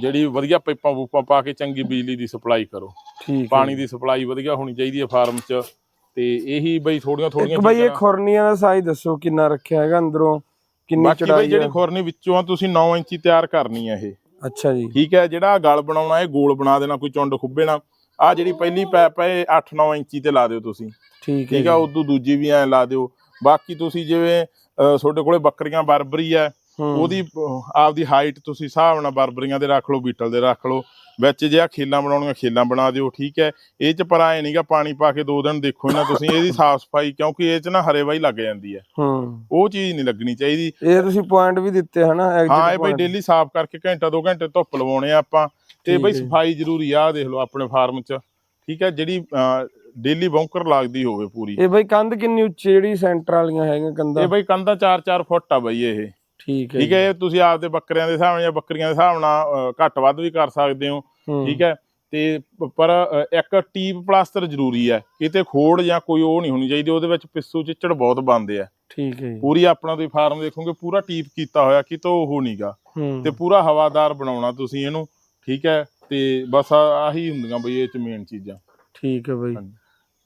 ਜਿਹੜੀ ਵਧੀਆ ਪਾਈਪਾਂ ਪੂਪਾਂ ਪਾ ਕੇ ਚੰਗੀ ਬਿਜਲੀ ਦੀ ਸਪਲਾਈ ਕਰੋ। ਹੈ ਪਾਣੀ। ਦੀ ਸਪਲਾਈ ਵਧੀਆ ਹੋਣੀ ਚਾਹੀਦੀ ਹੈ ਫਾਰਮ 'ਚ। ਤੇ ਇਹੀ ਬਈ ਥੋੜੀਆਂ ਥੋੜੀਆਂ ਬਈ ਇਹ ਖੁਰਨੀਆਂ ਦਾ ਸਾਈਜ਼ ਦੱਸੋ ਕਿੰਨਾ ਰੱਖਿਆ ਹੈਗਾ ਅੰਦਰੋਂ ਕਿੰਨੀ ਚੜਾਈ ਜਿਹੜੀ ਹੈ? ਖੁਰਨੀ ਵਿੱਚੋਂ ਤੁਸੀਂ 9 ਇੰਚੀ ਤਿਆਰ ਕਰਨੀ ਹੈ ਇਹ। ਅੱਛਾ ਜੀ। ਠੀਕ ਹੈ ਜਿਹੜਾ ਗਲ ਬਣਾਉਣਾ ਇਹ ਗੋਲ ਬਣਾ ਦੇਣਾ ਕੋਈ ਚੁੰਡ ਖੁੱਬੇ ਨਾ। ਆ ਜਿਹੜੀ ਪਹਿਲੀ ਪੈਪ ਹੈ ਇਹ 8-9 ਇੰਚੀ ਤੇ ਲਾ ਦਿਓ ਤੁਸੀਂ। ਠੀਕ ਹੈ ਠੀਕ ਆ ਉਦੋਂ ਦੂਜੀ ਵੀ ਐ ਲਾ ਦਿਓ। ਬਾਕੀ ਤੁਸੀਂ ਜਿਵੇਂ ਤੁਹਾਡੇ ਕੋਲੇ ਬੱਕਰੀਆਂ ਬਰਬਰੀ ਹੂੰ, ਉਹਦੀ ਆਪਦੀ ਹਾਈਟ ਤੁਸੀਂ ਹਿਸਾਬ ਨਾਲ ਬਰਬਰੀਆਂ ਦੇ ਰੱਖ ਲਓ ਬੀਟਲ ਦੇ ਰੱਖ ਲਓ ਵਿੱਚ ਜੇ ਆ ਖੇਲਾਂ ਬਣਾਉਣੀਆਂ ਖੇਲਾਂ ਬਣਾ ਦਿਓ ਠੀਕ ਹੈ। ਇਹ ਚ ਪਰ ਐ ਨਹੀਂਗਾ ਪਾਣੀ ਪਾ ਕੇ ਦੋ ਦਿਨ ਦੇਖੋ ਨਾ ਤੁਸੀਂ ਇਹਦੀ ਸਾਫ਼ ਸਫ਼ਾਈ ਕਿਉਂਕਿ ਇਹ ਚ ਨਾ ਹਰੇ ਵਾਈ ਲੱਗ ਜਾਂਦੀ ਹੈ। ਉਹ ਚੀਜ਼ ਨਹੀਂ ਲੱਗਣੀ ਚਾਹੀਦੀ। ਇਹ ਤੁਸੀਂ ਪੁਆਇੰਟ ਵੀ ਦਿੱਤੇ ਹਨਾ ਹਾਂ ਇਹ ਬਈ? ਡੇਲੀ ਸਾਫ਼ ਕਰਕੇ ਘੰਟਾ ਦੋ ਘੰਟੇ ਧੁੱਪ ਲਵਾਉਣੇ ਆ ਆਪਾਂ। ਤੇ ਬਈ। ਸਫ਼ਾਈ ਜ਼ਰੂਰੀ ਆ ਦੇਖ ਲਓ ਆਪਣੇ ਫਾਰਮ 'ਚ। ਠੀਕ ਹੈ ਜਿਹੜੀ ਡੇਲੀ ਬੌਂਕਰ ਲੱਗਦੀ ਹੋਵੇ ਪੂਰੀ। ਇਹ ਬਈ ਕੰਧ ਕਿੰਨੀ ਉੱਚੀ ਜਿਹੜੀ ਸੈਂਟਰ ਵਾਲੀਆਂ ਹੈਗੀਆਂ ਕੰਧਾਂ? ਇਹ ਬਈ ਕੰਧਾ 4-4 ਫੁੱਟ ਆ ਬਈ ਇਹ। ਠੀਕ ਹੈ ਠੀਕ ਹੈ ਤੁਸੀਂ ਆਪਦੇ ਬੱਕਰਿਆਂ ਦੇ ਹਿਸਾਬ ਨਾਲ ਜਾਂ ਬੱਕਰੀਆਂ ਦੇ ਹਿਸਾਬ ਨਾਲ ਘੱਟ ਵੱਧ ਵੀ ਕਰ ਸਕਦੇ ਹੋ। ਠੀਕ ਹੈ ਤੇ ਪਰ ਇੱਕ ਟੀਪ ਪਲਾਸਟਰ ਜ਼ਰੂਰੀ ਹੈ। ਕਿਤੇ ਖੋੜ ਜਾਂ ਕੋਈ ਉਹ ਨਹੀਂ ਹੋਣੀ ਚਾਹੀਦੀ ਉਹਦੇ ਵਿੱਚ ਪਿੱਸੂ ਚਿੱਚੜ ਬਹੁਤ ਬਣਦੇ ਆ। ਠੀਕ ਹੈ ਪੂਰੀ ਆਪਣਾ ਤੁਸੀਂ ਫਾਰਮ ਦੇਖੋਗੇ ਪੂਰਾ ਟੀਪ ਕੀਤਾ ਹੋਇਆ ਕਿਤੋਂ ਉਹ ਨਹੀਂਗਾ। ਤੇ ਪੂਰਾ ਹਵਾਦਾਰ ਬਣਾਉਣਾ ਤੁਸੀਂ ਇਹਨੂੰ। ਠੀਕ ਹੈ ਤੇ ਬਸ ਆਹੀ ਹੁੰਦੀਆਂ ਬਈ ਇਹ ਚ ਮੇਨ ਚੀਜ਼ਾਂ। ਠੀਕ ਹੈ ਬਈ।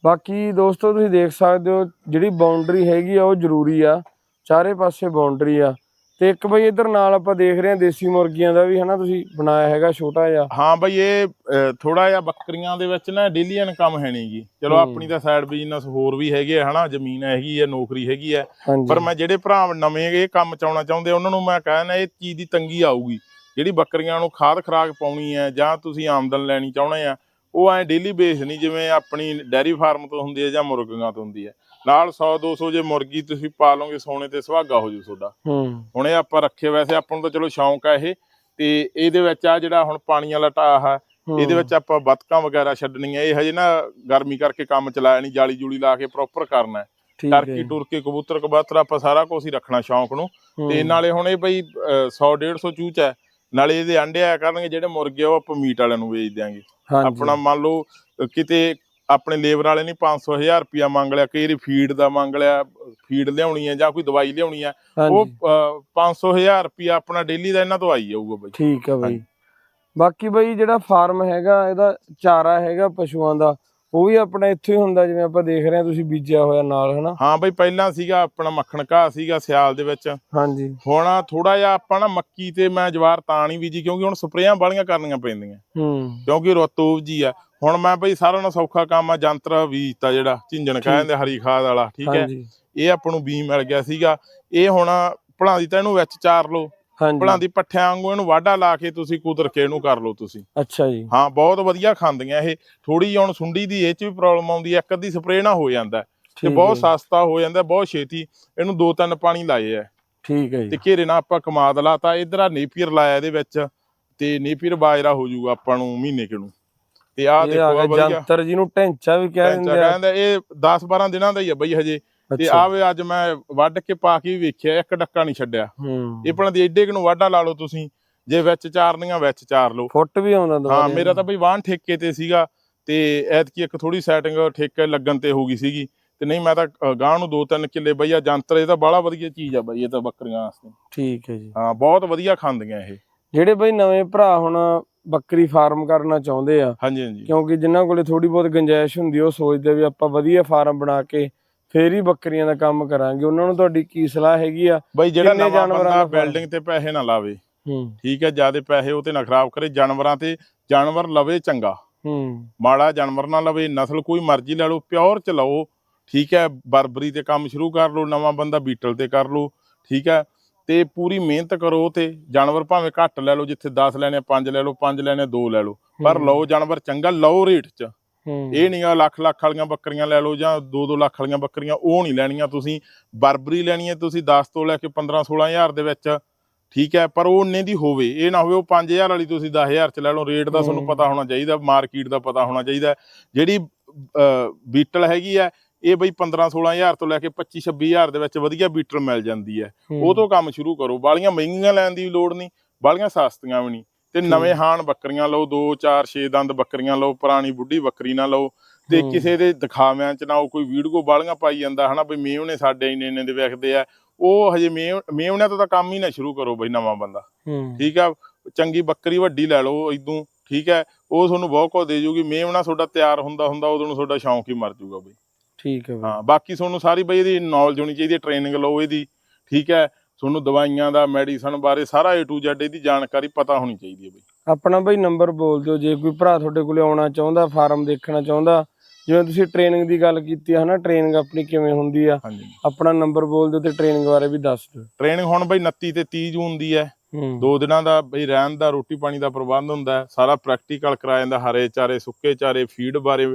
ਬਾਕੀ ਦੋਸਤੋ ਤੁਸੀਂ ਦੇਖ ਸਕਦੇ ਹੋ ਜਿਹੜੀ ਬਾਉਂਡਰੀ ਹੈਗੀ ਆ ਉਹ ਜ਼ਰੂਰੀ ਆ। ਚਾਰੇ ਪਾਸੇ ਬਾਉਂਡਰੀ ਆ। ਤੇ ਇੱਕ ਬਈ ਇਧਰ ਨਾਲ ਆਪਾਂ ਦੇਖ ਰਹੇ ਹਾਂ ਦੇਸੀ ਮੁਰਗੀਆਂ ਦਾ ਵੀ ਹਨਾ ਤੁਸੀਂ ਬਣਾਇਆ ਹੈਗਾ ਛੋਟਾ ਜਿਹਾ। ਹਾਂ ਬਈ ਇਹ ਥੋੜਾ ਜਿਹਾ ਬੱਕਰੀਆਂ ਦੇ ਵਿੱਚ ਨਾ ਡੇਲੀ ਇਨਕਮ ਹੈ ਨਹੀਂਗੀ ਚਲੋ ਹੂੰ। ਆਪਣੀ ਤਾਂ ਸਾਈਡ ਬਿਜ਼ਨਸ ਹੋਰ ਵੀ ਹੈਗੇ ਆ ਹਨਾ ਜ਼ਮੀਨ ਹੈਗੀ ਆ ਨੌਕਰੀ ਹੈਗੀ ਆ। ਪਰ ਮੈਂ ਜਿਹੜੇ ਭਰਾ ਨਵੇਂ ਇਹ ਕੰਮ ਚਾਉਣਾ ਚਾਹੁੰਦੇ ਉਹਨਾਂ ਨੂੰ ਮੈਂ ਕਹਿੰਦਾ ਇਹ ਚੀਜ਼ ਦੀ ਤੰਗੀ ਆਊਗੀ। ਜਿਹੜੀ ਬੱਕਰੀਆਂ ਨੂੰ ਖਾਦ ਖਰਾਕ ਪਾਉਣੀ ਹੈ ਜਾਂ ਤੁਸੀਂ ਆਮਦਨ ਲੈਣੀ ਚਾਹੁੰਦੇ ਆ ਉਹ ਐ ਡੇਲੀ ਬੇਸ ਨਹੀਂ ਜਿਵੇਂ ਆਪਣੀ ਡੈਰੀ ਫਾਰਮ ਤੋਂ ਹੁੰਦੀ ਹੈ ਜਾਂ ਮੁਰਗੀਆਂ ਤੋਂ ਹੁੰਦੀ ਹੈ। ਨਾਲ 100 200 ਜੇ ਮੁਰਗੀ ਤੁਸੀਂ ਪਾ ਲਓਗੇ ਸੋਨੇ ਤੇ ਸੁਹਾਗਾ ਹੋ ਜੂ ਤੁਹਾਡਾ। ਹੂੰ। ਹੁਣ ਇਹ ਆਪਾਂ ਰੱਖੇ ਵੈਸੇ ਆਪਾਂ ਨੂੰ ਤਾਂ ਚਲੋ ਸ਼ੌਂਕ ਆ ਇਹ ਤੇ ਇਹਦੇ ਵਿੱਚ ਆ ਜਿਹੜਾ ਹੁਣ ਪਾਣੀ ਵਾਲਾ ਢਾਹ ਆ। ਇਹਦੇ ਵਿੱਚ ਆਪਾਂ ਬਤਕਾਂ ਵਗੈਰਾ ਛੱਡਣੀਆਂ ਇਹ ਹਜੇ ਨਾ ਗਰਮੀ ਕਰਕੇ ਕੰਮ ਚਲਾਇਆ ਨਹੀਂ ਜਾਲੀ ਜੂਲੀ ਲਾ ਕੇ ਪ੍ਰੋਪਰ ਕਰਨਾ ਟਰਕੀ ਟੁਰਕੀ ਕਬੂਤਰ ਕਬਾਤਰ ਆਪਾਂ ਸਾਰਾ ਕੁਝ ਹੀ ਰੱਖਣਾ ਸ਼ੌਂਕ ਨੂੰ। ਤੇ ਨਾਲੇ ਹੁਣ ਇਹ ਬਈ 100 150 ਚੂਚ ਹੈ ਨਾਲੇ ਇਹਦੇ ਅੰਡੇ ਆਇਆ ਕਰਨਗੇ ਜਿਹੜੇ ਮੁਰਗੇ ਆ ਉਹ ਆਪਾਂ ਮੀਟ ਵਾਲਿਆਂ ਨੂੰ ਵੇਚ ਦਿਆਂਗੇ। ਆਪਣਾ ਮੰਨ ਲਓ ਕਿਤੇ ਆਪਣੇ ਲੇਬਰ ਵਾਲੇ ਨੇ 500 1000 ਰੁਪਿਆ ਮੰਗ ਲਿਆ ਕਈ ਫੀਡ ਦਾ ਮੰਗ ਲਿਆ ਫੀਡ ਲਿਆਉਣੀ ਹੈ ਜਾਂ ਕੋਈ ਦਵਾਈ ਲਿਆਉਣੀ ਹੈ ਉਹ ਹਾਂਜੀ 500 1000 ਰੁਪਿਆ ਆਪਣਾ ਡੇਲੀ ਦਾ ਇਹਨਾਂ ਤੋਂ ਆਈ ਜਾਊਗਾ ਬਈ ਠੀਕ ਹੈ ਬਈ। ਬਾਕੀ ਬਈ ਜਿਹੜਾ ਫਾਰਮ ਹੈਗਾ ਇਹਦਾ ਚਾਰਾ ਹੈਗਾ ਪਸ਼ੂਆਂ ਦਾ ਉਹ ਵੀ ਆਪਣਾ ਇੱਥੇ ਹੀ ਹੁੰਦਾ ਜਿਵੇਂ ਆਪਾਂ ਦੇਖ ਰਹੇ ਹਾਂ ਤੁਸੀਂ ਬੀਜਿਆ ਹੋਇਆ ਨਾਲ ਹਨਾ? ਹਾਂ ਬਈ ਪਹਿਲਾਂ ਸੀਗਾ ਆਪਣਾ ਮੱਖਣ ਘਾਹ ਸੀਗਾ ਸਿਆਲ ਦੇ ਵਿੱਚ। ਹਾਂਜੀ। ਹੁਣ ਥੋੜਾ ਜਿਹਾ ਆਪਾਂ ਨਾ ਮੱਕੀ ਤੇ ਮੈਂ ਜਵਾਰ ਤਾਂ ਨਹੀਂ ਬੀਜੀ ਕਿਉਂਕਿ ਹੁਣ ਸਪਰੇਆਂ ਵਾਲੀਆਂ ਕਰਨੀਆਂ ਪੈਂਦੀਆਂ। ਹੂੰ। ਕਿਉਂਕਿ ਰਤੂਬ ਜੀ ਆ। ਹੁਣ ਮੈਂ ਬਈ ਸਾਰਾ ਨਾਲ ਸੌਖਾ ਕੰਮ ਆ ਜੰਤਰ ਬੀਜਤਾ ਜਿਹੜਾ ਝਿੰਜਣ ਕਹਿੰਦੇ ਹਰੀ ਖਾਦ ਵਾਲਾ ਠੀਕ ਹੈ? ਇਹ ਆਪਾਂ ਨੂੰ ਬੀਜ ਮਿਲ ਗਿਆ ਸੀਗਾ। ਇਹ ਹੁਣ ਭਲਾਂ ਦੀ ਤਾਂ ਇਹਨੂੰ ਵਿੱਚ ਚਾਰ ਲਓ। ਭਲਾਂ ਦੀ ਪੱਠਿਆਂ ਵਾਂਗੂ ਇਹਨੂੰ ਵਾਢਾ ਲਾ ਕੇ ਤੁਸੀਂ ਕੁਦਰ ਕੇ ਇਹਨੂੰ ਕਰ ਲਓ ਤੁਸੀਂ। ਅੱਛਾ ਜੀ। ਹਾਂ ਬਹੁਤ ਵਧੀਆ ਖਾਂਦੀਆਂ ਇਹ। ਥੋੜੀ ਹੁਣ ਸੁੰਡੀ ਦੀ ਇਹ ਚ ਵੀ ਪ੍ਰੋਬਲਮ ਆਉਂਦੀ ਹੈ ਇੱਕ ਅੱਧੀ ਸਪਰੇਅ ਨਾ ਹੋ ਜਾਂਦਾ ਤੇ ਬਹੁਤ ਸਸਤਾ ਹੋ ਜਾਂਦਾ ਬਹੁਤ ਛੇਤੀ ਇਹਨੂੰ ਦੋ ਤਿੰਨ ਪਾਣੀ ਲਾਏ ਆ ਠੀਕ ਹੈ ਤੇ ਜੀ ਘੇਰੇ ਨਾਲ ਆਪਾਂ ਕਮਾਦ ਲਾਤਾ ਇਧਰ ਆ ਨੇਪੀਅਰ ਲਾਇਆ ਇਹਦੇ ਵਿੱਚ। ਤੇ ਨੇਪੀਅਰ ਬਾਜਰਾ ਹੋ ਜਾਊਗਾ ਆਪਾਂ ਨੂੰ ਮਹੀਨੇ ਤੇ ਆਹ ਇਹ ਦੇਖੋ ਆ ਗਿਆ ਵਧੀਆ। ਜੰਤਰ ਜਿਹਨੂੰ ਢੈਂਚਾ ਵੀ ਕਹਿ ਦਿੰਦੇ ਆ। ਕਹਿੰਦਾ ਇਹ 10 12 ਦਿਨਾਂ ਦਾ ਹੀ ਆ ਬਈ ਹਜੇ। ਤੇ ਆਵੇ ਅੱਜ ਮੈਂ ਵੱਢ ਕੇ ਪਾ ਕੇ ਵੇਖਿਆ ਇੱਕ ਡੱਕਾ ਨਹੀਂ ਛੱਡਿਆ। ਹੂੰ। ਇਹ ਪਣਾ ਦੀ ਏਡੇ ਕੁ ਨੂੰ ਵਾਢਾ ਲਾ ਲਓ ਤੁਸੀਂ ਜੇ ਵਿੱਚ ਚਾਰਨੀਆਂ ਵਿੱਚ ਚਾਰ ਲਓ। ਫੁੱਟ ਵੀ ਆਉਂਦਾ ਹਾਂ ਦੁਬਾਰੇ ਮੇਰਾ ਤਾਂ ਬਈ ਵਾਹਨ ਠੇਕੇ ਤੇ ਸੀਗਾ ਤੇ ਐਤਕੀ ਇੱਕ ਥੋੜੀ ਸੈਟਿੰਗ ਠੇਕੇ ਲੱਗਣ ਤੇ ਹੋ ਗਈ ਸੀਗੀ। ਤੇ ਨਹੀਂ ਮੈਂ ਤਾਂ ਗਾਂ ਨੂੰ ਦੋ ਤਿੰਨ ਕਿੱਲੇ ਬਈ ਆ ਜੰਤਰ ਇਹ ਤਾਂ ਬਾਹਲਾ ਵਧੀਆ ਚੀਜ਼ ਆ ਬਈ ਇਹ ਤਾਂ ਬੱਕਰੀਆਂ ਵਾਸਤੇ। ਠੀਕ ਹੈ ਜੀ। ਹਾਂ ਬਹੁਤ ਵਧੀਆ ਖਾਂਦੀਆਂ ਇਹ। ਜਿਹੜੇ ਬਈ ਨਵੇਂ ਭਰਾ ਹੁਣ ਬੱਕਰੀ ਫਾਰਮ ਕਰਨਾ ਚਾਹੁੰਦੇ ਆ ਹਾਂਜੀ ਹਾਂਜੀ। ਕਿਉਂਕਿ ਜਿਨ੍ਹਾਂ ਕੋਲੇ ਥੋੜੀ ਬਹੁਤ ਗੁੰਜਾਇਸ਼ ਹੁੰਦੀ ਉਹ ਸੋਚਦੇ ਵੀ ਆਪਾਂ ਵਧੀਆ ਫਾਰਮ ਬਣਾ ਕੇ ਫੇਰ ਹੀ ਬੱਕਰੀਆਂ ਦਾ ਕੰਮ ਕਰਾਂਗੇ। ਉਹਨਾਂ ਨੂੰ ਤੁਹਾਡੀ ਕੀ ਸਲਾਹ ਹੈਗੀ ਆ? ਬਈ ਜਿਹੜਾ ਨਵਾਂ ਬੰਦਾ? ਬਿਲਡਿੰਗ ਤੇ ਪੈਸੇ ਨਾ ਲਾਵੇ। ਹੂੰ। ਠੀਕ ਹੈ ਜਿਆਦੇ ਪੈਸੇ ਉਹ ਤੇ ਨਾ ਖਰਾਬ ਕਰੇ। ਜਾਨਵਰਾਂ ਤੇ ਜਾਨਵਰ ਲਵੇ ਚੰਗਾ। ਹੂੰ। ਮਾੜਾ ਜਾਨਵਰ ਨਾ ਲਵੇ ਨਸਲ ਕੋਈ ਮਰਜ਼ੀ ਲੈ ਲਓ ਪਿਓਰ ਚ ਲਓ ਠੀਕ ਹੈ ਬਰਬਰੀ ਤੇ ਕੰਮ ਸ਼ੁਰੂ ਕਰ ਲਓ ਨਵਾਂ ਬੰਦਾ ਬੀਟਲ ਤੇ ਕਰ ਲਓ। ਠੀਕ ਹੈ ਤੇ ਪੂਰੀ ਮਿਹਨਤ ਕਰੋ ਤੇ। ਜਾਨਵਰ ਭਾਵੇਂ ਘੱਟ ਲੈ ਲਓ ਜਿੱਥੇ 10 ਲੈਣੇ 5 ਲੈ ਲਓ 5 ਲੈਣੇ 2 ਲੈ ਲਓ। ਪਰ। ਲਓ ਜਾਨਵਰ ਚੰਗਾ ਲਓ ਰੇਟ 'ਚ। ਇਹ ਨਹੀਂ ਆ ਲੱਖ ਲੱਖ ਵਾਲੀਆਂ ਬੱਕਰੀਆਂ ਲੈ ਲਓ ਜਾਂ 2-2 ਲੱਖ ਵਾਲੀਆਂ ਬੱਕਰੀਆਂ ਉਹ ਨਹੀਂ ਲੈਣੀਆਂ ਤੁਸੀਂ। ਬਰਬਰੀ ਲੈਣੀ ਹੈ ਤੁਸੀਂ 10 ਤੋਂ ਲੈ ਕੇ 15 ਹਜ਼ਾਰ ਦੇ ਵਿੱਚ। ਠੀਕ ਹੈ ਪਰ ਉਹ ਉਨੇ ਦੀ ਹੋਵੇ। ਇਹ ਨਾ ਹੋਵੇ ਉਹ 5000 ਵਾਲੀ ਤੁਸੀਂ 10000 ਚ ਲੈ ਲਓ। ਰੇਟ ਦਾ ਤੁਹਾਨੂੰ ਹੂੰ। ਪਤਾ ਹੋਣਾ ਚਾਹੀਦਾ ਮਾਰਕੀਟ ਦਾ ਪਤਾ ਹੋਣਾ ਚਾਹੀਦਾ। ਜਿਹੜੀ ਬੀਟਲ ਹੈਗੀ ਆ ਇਹ ਬਈ 15 16000 ਤੋਂ ਲੈ ਕੇ 25 26000 ਦੇ ਵਿੱਚ ਵਧੀਆ ਬੀਟਲ ਮਿਲ ਜਾਂਦੀ ਹੈ। ਉਹ ਤੋਂ ਕੰਮ ਸ਼ੁਰੂ ਕਰੋ। ਬਾਲੀਆਂ ਮਹਿੰਗੀਆਂ ਲੈਣ ਦੀ ਲੋੜ ਨਹੀਂ ਬਾਲੀਆਂ ਸਸਤੀਆਂ ਵੀ ਨਹੀਂ। ਤੇ। ਨਵੇਂ ਹਾਨ ਬੱਕਰੀਆਂ ਲਓ 2 4 6 ਦੰਦ ਬੱਕਰੀਆਂ ਲਓ ਪੁਰਾਣੀ ਬੁੱਢੀ ਬੱਕਰੀ ਨਾ ਲਓ। ਤੇ। ਕਿਸੇ ਦੇ ਦਿਖਾਵਿਆਂ ਚ ਨਾ ਉਹ ਕੋਈ ਵੀਡੀਓ ਬਾਲੀਆਂ ਪਾਈ ਜਾਂਦਾ ਹਨਾ ਵੀ ਮੇਵਨੇ ਸਾਡੇ ਇੰਨੇ ਇੰਨੇ ਦੇ ਵਿਕਦੇ ਆ। ਉਹ ਹਜੇ ਮੇਵ ਮੇਵਨਿਆਂ ਤੋਂ ਤਾਂ ਕੰਮ ਹੀ ਨਾ ਸ਼ੁਰੂ ਕਰੋ ਬਈ ਨਵਾਂ ਬੰਦਾ। ਠੀਕ ਆ? ਚੰਗੀ ਬੱਕਰੀ ਵੱਡੀ ਲੈ ਲਓ ਇਦੋਂ ਠੀਕ ਹੈ ਉਹ ਤੁਹਾਨੂੰ ਬਹੁਤ ਕੁਝ ਦੇ ਜੂਗੀ। ਮੇਵਨਾ ਤੁਹਾਡਾ ਤਿਆਰ ਹੁੰਦਾ ਹੁੰਦਾ ਉਦੋਂ ਨੂੰ ਤੁਹਾਡਾ ਸ਼ੌਂਕ ਹੀ ਮਰ ਜੂਗਾ ਬਈ। ਠੀਕ ਹੈ ਹਾਂ ਬਾਕੀ ਤੁਹਾਨੂੰ ਸਾਰੀ ਬਈ ਇਹਦੀ ਨੌਲੇਜ ਹੋਣੀ ਚਾਹੀਦੀ ਹੈ ਟ੍ਰੇਨਿੰਗ ਲਓ ਇਹਦੀ ਠੀਕ ਹੈ ਤੁਹਾਨੂੰ ਦਵਾਈਆਂ ਦਾ ਮੈਡੀਸਨ ਬਾਰੇ ਸਾਰਾ A to Z ਇਹਦੀ ਜਾਣਕਾਰੀ ਪਤਾ ਹੋਣੀ ਚਾਹੀਦੀ ਹੈ ਬਈ। ਆਪਣਾ ਬਈ ਨੰਬਰ ਬੋਲ ਦਿਓ ਜੇ ਕੋਈ ਭਰਾ ਤੁਹਾਡੇ ਕੋਲੇ ਆਉਣਾ ਚਾਹੁੰਦਾ ਫਾਰਮ ਦੇਖਣਾ ਚਾਹੁੰਦਾ ਜਿਵੇਂ ਤੁਸੀਂ ਟ੍ਰੇਨਿੰਗ ਦੀ ਗੱਲ ਕੀਤੀ ਹੈ ਹਨਾ? ਟ੍ਰੇਨਿੰਗ ਆਪਣੀ ਕਿਵੇਂ ਹੁੰਦੀ ਆ? ਹਾਂਜੀ। ਆਪਣਾ ਨੰਬਰ ਬੋਲ ਦਿਓ ਤੇ ਟ੍ਰੇਨਿੰਗ ਬਾਰੇ ਵੀ ਦੱਸ ਦਿਓ। ਟ੍ਰੇਨਿੰਗ ਹੁਣ ਬਈ 29 ਤੇ 30 ਜੂਨ ਦੀ ਹੈ। ਦੋ ਦਿਨਾਂ ਦਾ ਬਈ ਰਹਿਣ ਦਾ ਰੋਟੀ ਪਾਣੀ ਦਾ ਪ੍ਰਬੰਧ ਹੁੰਦਾ ਹੈ। ਸਾਰਾ ਪ੍ਰੈਕਟੀਕਲ ਕਰਾਇਆ ਜਾਂਦਾ ਹਰੇ ਚਾਰੇ ਸੁੱਕੇ ਚਾਰੇ ਫੀਡ ਬਾਰੇ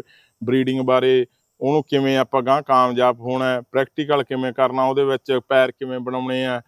ਬਰੀਡਿੰਗ ਬਾਰੇ ਉਹਨੂੰ ਕਿਵੇਂ ਆਪਾਂ ਗਾਂ ਕਾਮਯਾਬ ਹੋਣਾ ਹੈ ਪ੍ਰੈਕਟੀਕਲ ਕਿਵੇਂ ਕਰਨਾ ਉਹਦੇ ਵਿੱਚ ਪੈਰ ਕਿਵੇਂ ਬਣਾਉਣੇ ਆ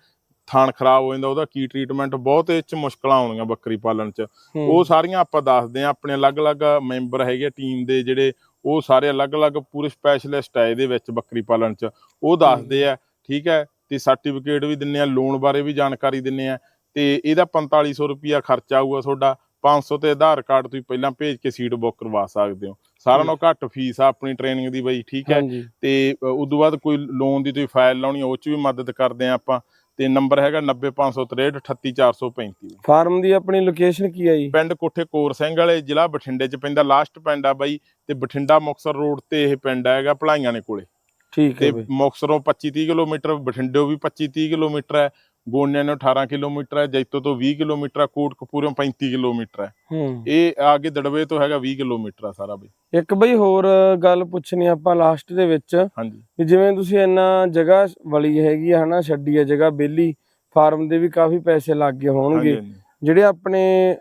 ਥਣ ਖਰਾਬ ਹੋ ਜਾਂਦਾ ਉਹਦਾ ਕੀ ਟ੍ਰੀਟਮੈਂਟ ਬਹੁਤ ਇਹ ਚ ਮੁਸ਼ਕਲਾਂ ਆਉਂਦੀਆਂ ਬੱਕਰੀ ਪਾਲਣ ਚ। ਉਹ ਸਾਰੀਆਂ ਆਪਾਂ ਦੱਸਦੇ ਆ ਆਪਣੇ ਅਲੱਗ-ਅਲੱਗ ਮੈਂਬਰ ਹੈਗੇ ਟੀਮ ਦੇ ਜਿਹੜੇ ਉਹ ਸਾਰੇ ਅਲੱਗ-ਅਲੱਗ ਪੂਰੇ ਸਪੈਸ਼ਲਿਸਟ ਆ ਇਹਦੇ ਵਿੱਚ ਬੱਕਰੀ ਪਾਲਣ ਚ। ਉਹ ਦੱਸਦੇ ਆ ਠੀਕ ਹੈ ਤੇ ਸਰਟੀਫਿਕੇਟ ਵੀ ਦਿੰਨੇ ਆ ਲੋਨ ਬਾਰੇ ਵੀ ਜਾਣਕਾਰੀ ਦਿੰਨੇ ਆ ਤੇ ਇਹਦਾ 4500 ਰੁਪਿਆ ਖਰਚਾ ਆਊਗਾ ਤੁਹਾਡਾ। 500 ਤੇ ਆਧਾਰ ਕਾਰਡ ਤੁਸੀਂ ਪਹਿਲਾਂ ਭੇਜ ਕੇ ਸੀਟ ਬੁੱਕ ਕਰਵਾ ਸਕਦੇ ਹੋ। ਸਾਰਿਆਂ ਨਾਲੋਂ ਘੱਟ ਫੀਸ ਆ ਆਪਣੀ ਟ੍ਰੇਨਿੰਗ ਦੀ ਬਈ ਠੀਕ ਹੈ। ਤੇ ਉਸ ਤੋਂ ਬਾਅਦ ਕੋਈ ਲੋਨ ਦੀ ਤੁਸੀਂ ਫਾਈਲ ਲਾਉਣੀ ਉਹ ਚ ਵੀ ਮਦਦ ਕਰਦੇ ਆ ਆਪਾਂ। ਤੇ ਨੰਬਰ ਹੈਗਾ 90563 38435 ਫਾਰਮ ਦੀ ਆਪਣੀ ਲੋਕੇਸ਼ਨ ਕੀ ਆ ਜੀ? ਪਿੰਡ ਕੋਠੇ ਕੋਰ ਸਿੰਘ ਵਾਲੇ ਜ਼ਿਲ੍ਹਾ ਬਠਿੰਡੇ ਚ ਪੈਂਦਾ ਲਾਸਟ ਪਿੰਡ ਆ ਬਾਈ ਤੇ ਬਠਿੰਡਾ ਮੁਕਤਸਰ ਰੋਡ ਤੇ ਇਹ ਪਿੰਡ ਹੈਗਾ ਭਲਾਈਆਂ ਨੇ ਕੋਲੇ। ਠੀਕ ਤੇ ਹੈ ਬਈ। ਮੁਕਤਸਰੋਂ 25 30 ਕਿਲੋਮੀਟਰ ਬਠਿੰਡਿਓਂ ਵੀ 25 30 ਕਿਲੋਮੀਟਰ ਹੈ ਗੋਨਿਆਂ ਨੂੰ 18 ਕਿਲੋਮੀਟਰ ਹੈ ਜੈਤੋ ਤੋਂ 20 ਕਿਲੋਮੀਟਰ ਹੈ ਕੋਟਕਪੂਰੋਂ 35 ਕਿਲੋਮੀਟਰ ਹੈ। ਹੂੰ। ਇਹ ਆਗੇ ਦੜਵੇ ਤੋਂ ਹੈਗਾ 20 ਕਿਲੋਮੀਟਰ ਆ ਸਾਰਾ ਬਈ। ਇੱਕ ਬਈ ਹੋਰ ਗੱਲ ਪੁੱਛਣੀ ਆਪਾਂ ਲਾਸਟ ਦੇ ਵਿੱਚ ਹਾਂਜੀ। ਜਿਵੇਂ ਤੁਸੀਂ ਇੰਨਾ ਜਗ੍ਹਾ ਵਲੀ ਹੈਗੀ ਆ ਹਨਾ ਛੱਡੀ ਆ ਜਗ੍ਹਾ ਬੇਲੀ ਫਾਰਮ ਦੇ ਵੀ ਕਾਫੀ ਪੈਸੇ ਲੱਗ ਗਏ ਹੋਣਗੇ। ਜਿਹੜੇ ਆਪਣੇ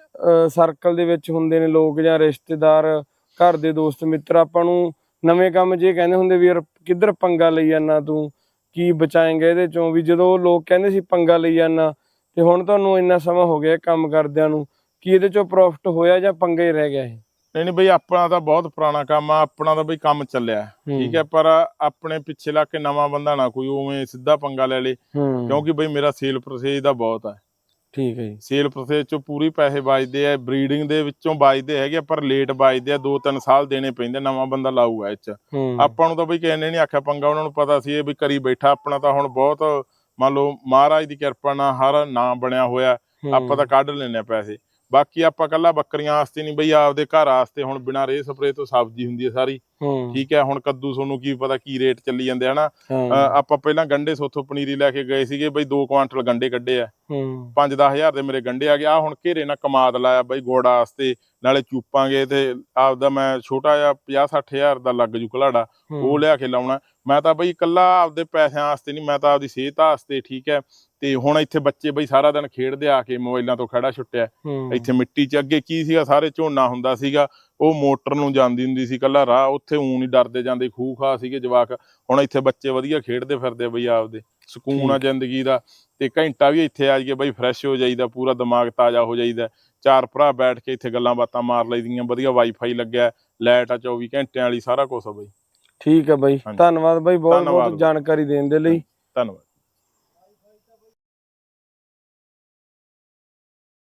ਸਰਕਲ ਦੇ ਵਿੱਚ ਹੁੰਦੇ ਨੇ ਲੋਕ ਜਾਂ ਰਿਸ਼ਤੇਦਾਰ ਘਰ ਦੇ ਦੋਸਤ ਮਿੱਤਰ ਆਪਾਂ ਨੂੰ ਨਵੇਂ ਕੰਮ ਇਹ ਕਹਿੰਦੇ ਹੁੰਦੇ ਵੀ ਯਾਰ ਕਿੱਧਰ ਪੰਗਾ ਲਈ ਜਾਂਦਾ ਤੂੰ? ਕੀ ਬਚਾਏਂਗਾ ਇਹਦੇ ਚੋਂ? ਵੀ ਜਦੋਂ ਲੋਕ ਕਹਿੰਦੇ ਸੀ ਪੰਗਾ ਲਈ ਜਾਂਦਾ ਤੇ ਹੁਣ ਤੁਹਾਨੂੰ ਇੰਨਾ ਸਮਾਂ ਹੋ ਗਿਆ ਕੰਮ ਕਰਦਿਆਂ ਨੂੰ ਕੀ ਇਹਦੇ ਚੋਂ ਪ੍ਰੋਫਿਟ ਹੋਇਆ ਜਾਂ ਪੰਗਾ ਹੀ ਰਹਿ ਗਿਆ ਇਹ? ਨਹੀਂ ਨਹੀਂ ਬਈ ਆਪਣਾ ਤਾਂ ਬਹੁਤ ਪੁਰਾਣਾ ਕੰਮ ਆ ਆਪਣਾ ਤਾਂ ਬਈ ਕੰਮ ਚੱਲਿਆ। ਠੀਕ ਹੈ ਪਰ ਆਪਣੇ ਪਿੱਛੇ ਲਾ ਕੇ ਨਵਾਂ ਬੰਦਾ ਨਾ ਕੋਈ ਉਵੇਂ ਸਿੱਧਾ ਪੰਗਾ ਲੈ ਲੇ। ਕਿਉਂਕਿ ਬਈ ਮੇਰਾ ਸੇਲ ਪ੍ਰੋਸੇਸ ਦਾ ਬਹੁਤ ਹੈ ਠੀਕ ਹੈ ਜੀ। ਸੇਲ ਪ੍ਰੋਸੈਸ ਚੋਂ ਪੂਰੀ ਪੈਸੇ ਬਚਦੇ ਆ ਬਰੀਡਿੰਗ ਦੇ ਵਿੱਚੋਂ ਬਚਦੇ ਹੈਗੇ ਆ, ਪਰ ਲੇਟ ਬਚਦੇ ਆ 2-3 ਸਾਲ ਦੇਣੇ ਪੈਂਦੇ ਨਵਾਂ ਬੰਦਾ ਲਾਊਗਾ ਇਹ ਚ। ਹੂੰ। ਆਪਾਂ ਨੂੰ ਤਾਂ ਬਈ ਕਿਸੇ ਨੇ ਨਹੀਂ ਆਖਿਆ ਪੰਗਾ ਉਹਨਾਂ ਨੂੰ ਪਤਾ ਸੀ ਇਹ ਵੀ ਕਰੀ ਬੈਠਾ ਆਪਣਾ ਤਾਂ ਹੁਣ ਬਹੁਤ ਮੰਨ ਲਓ ਮਹਾਰਾਜ ਦੀ ਕਿਰਪਾ ਨਾਲ ਹਰ ਨਾਂ ਬਣਿਆ ਹੋਇਆ ਆਪਾਂ ਤਾਂ ਕੱਢ ਲੈਨੇ ਆ ਪੈਸੇ। ਬਾਕੀ ਆਪਾਂ ਕੱਲਾ ਬੱਕਰੀਆਂ ਵਾਸਤੇ ਨਹੀਂ ਬਈ ਆਪਦੇ ਘਰ ਵਾਸਤੇ ਹੁਣ ਬਿਨਾਂ ਰੇ ਸਪਰੇ ਤੋਂ ਸਬਜ਼ੀ ਹੁੰਦੀ ਹੈ ਸਾਰੀ। ਠੀਕ ਹੈ ਹੁਣ ਕੱਦੂ ਤੁਹਾਨੂੰ ਕੀ ਪਤਾ ਕੀ ਰੇਟ ਚੱਲੀ ਜਾਂਦੇ ਹਨਾ? ਆਪਾਂ ਪਹਿਲਾਂ ਗੰਡੇ ਸੋਥੋਂ ਪਨੀਰੀ ਲੈ ਕੇ ਗਏ ਸੀਗੇ ਬਈ 2 ਕੁਆਂਟਲ ਗੰਡੇ ਕੱਢੇ ਆ। ਹੂੰ। 5-10000 ਦੇ ਮੇਰੇ ਗੰਡੇ ਆ ਗਏ। ਆ ਹੁਣ ਘੇਰੇ ਨਾਲ ਕਮਾਦ ਲਾਇਆ ਬਈ ਗੋੜਾ ਵਾਸਤੇ ਨਾਲੇ ਚੂਪਾਂਗੇ ਤੇ ਆਪਦਾ ਮੈਂ ਛੋਟਾ ਜਿਹਾ 50-60000 ਦਾ ਲੱਗ ਜੂ ਘਲਾੜਾ। ਉਹ ਲਿਆ ਕੇ ਲਾਉਣਾ। ਮੈਂ ਤਾਂ ਬਈ ਇਕੱਲਾ ਆਪਦੇ ਪੈਸਿਆਂ ਵਾਸਤੇ ਨਹੀਂ ਮੈਂ ਤਾਂ ਆਪਦੀ ਸਿਹਤ ਵਾਸਤੇ ਠੀਕ ਹੈ। ਤੇ ਹੁਣ ਇੱਥੇ ਬੱਚੇ ਬਈ ਸਾਰਾ ਦਿਨ ਖੇਡਦੇ ਆ ਕੇ ਮੋਬਾਈਲਾਂ ਤੋਂ ਖੜਾ ਛੁੱਟਿਆ। ਇੱਥੇ ਮਿੱਟੀ 'ਚ ਅੱਗੇ ਕੀ ਸੀਗਾ? ਸਾਰੇ ਝੋਨਾ ਹੁੰਦਾ ਸੀਗਾ। ਉਹ ਮੋਟਰ ਨੂੰ ਜਾਂਦੀ ਹੁੰਦੀ ਸੀ ਕੱਲਾ ਰਾਹ। ਉੱਥੇ ਊਂ ਨਹੀਂ ਡਰਦੇ ਜਾਂਦੇ ਖੂਹ ਖਾ ਸੀਗੇ ਜਵਾਕ। ਹੁਣ ਇੱਥੇ ਬੱਚੇ ਵਧੀਆ ਖੇਡਦੇ ਫਿਰਦੇ ਬਈ ਆਪਦੇ। ਸਕੂਨ ਆ ਜ਼ਿੰਦਗੀ ਦਾ। ਤੇ ਘੰਟਾ ਵੀ ਇੱਥੇ ਆ ਜਾਈਏ ਬਈ ਫਰੈਸ਼ ਹੋ ਜਾਈਦਾ ਪੂਰਾ ਦਿਮਾਗ ਤਾਜ਼ਾ ਹੋ ਜਾਈਦਾ। ਚਾਰ ਭਰਾ ਬੈਠ ਕੇ ਇੱਥੇ ਗੱਲਾਂ ਬਾਤਾਂ ਮਾਰ ਲਈਦੀਆਂ ਵਧੀਆ ਵਾਈਫਾਈ ਲੱਗਿਆ ਲਾਈਟ ਆ 24 ਘੰਟਿਆਂ ਵਾਲੀ ਸਾਰਾ ਕੁਝ ਆ ਬਈ। ਠੀਕ ਹੈ ਬਾਈ। ਧੰਨਵਾਦ ਬਾਈ ਬਹੁਤ ਬਹੁਤ। ਜਾਣਕਾਰੀ ਦੇਣ ਦੇ ਲਈ ਧੰਨਵਾਦ